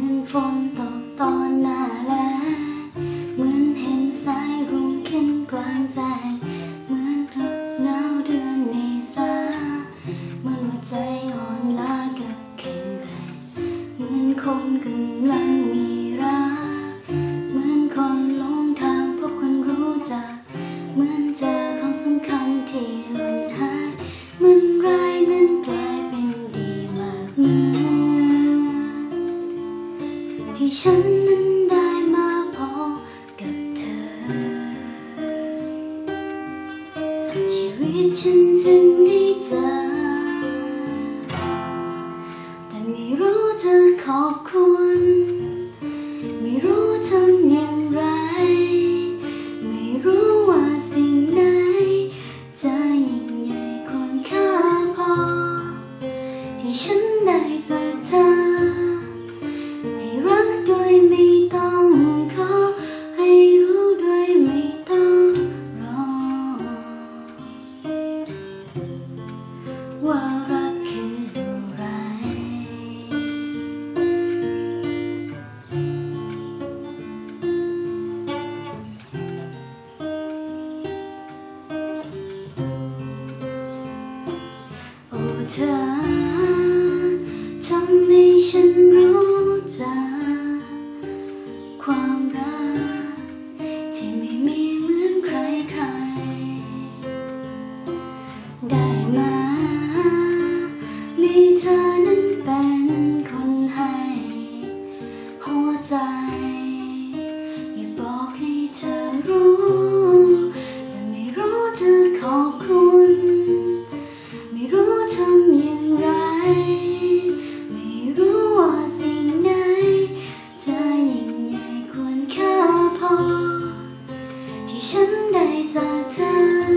ือนฝนตกตอนหน้าแล้งเหมือนเห็นสายรุ้งขึ้นกลางใจ เหมือนกับหนาวเดือนเมษาเหมือนหัวใจอ่อนล้ากับแข็งแรงเหมือนคนกำลังมีรักเหมือนคนหลงทางพบคนรู้จัก เหมือนเจอของสำคัญที่หล่นหายเหมือนรายนั้นกลาย ฉันนั้นได้มาพบกับเธอ ชีวิตฉันจึงได้เจอ แต่ไม่รู้จะขอบคุณ ไม่รู้ทำอย่างไร ไม่รู้ว่าสิ่งไหนจะยิ่งใหญ่ควรค่าพอ ที่ฉัน เธอทำให้ฉันรู้จักความรักที่ไม่มีเหมือนใครใคร ได้มามีเธอนั้นเป็นคนให้ หัวใจ อยากบอกให้เธอรู้ ฉันได้จากเธอ